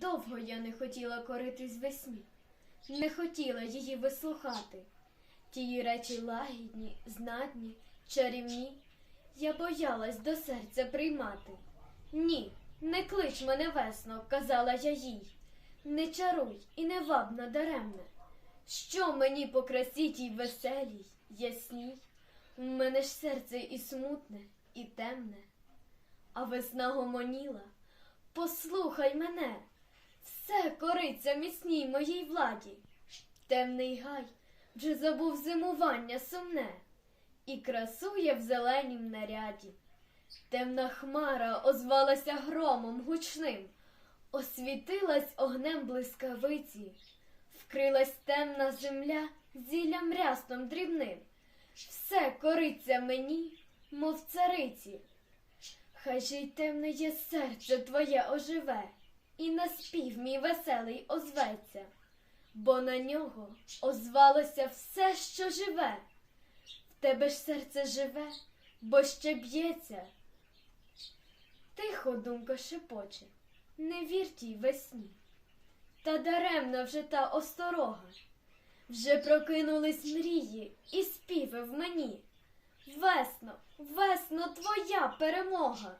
Довго я не хотіла коритись весні, не хотіла її вислухати. Тії речі лагідні, знатні, чарівні, я боялась до серця приймати. Ні, не клич мене весно, казала я їй. Не чаруй і не ваб надаремне. Що мені по красі тій веселій, ясній? У мене ж серце і смутне, і темне. А весна гомоніла, послухай мене, все кориться міцній моїй владі. Темний гай вже забув зимування сумне і красує в зеленім наряді. Темна хмара озвалася громом гучним, освітилась огнем блискавиці, вкрилась темна земля зіллям рясном дрібним. Все кориться мені, мов цариці. Хай же й темне є серце твоє оживе, і на спів мій веселий озветься, бо на нього озвалося все, що живе. В тебе ж серце живе, бо ще б'ється. Тихо думка шепоче, не вір тій весні. Та даремна вже та осторога. Вже прокинулись мрії і співи в мені. Весно, весно, твоя перемога.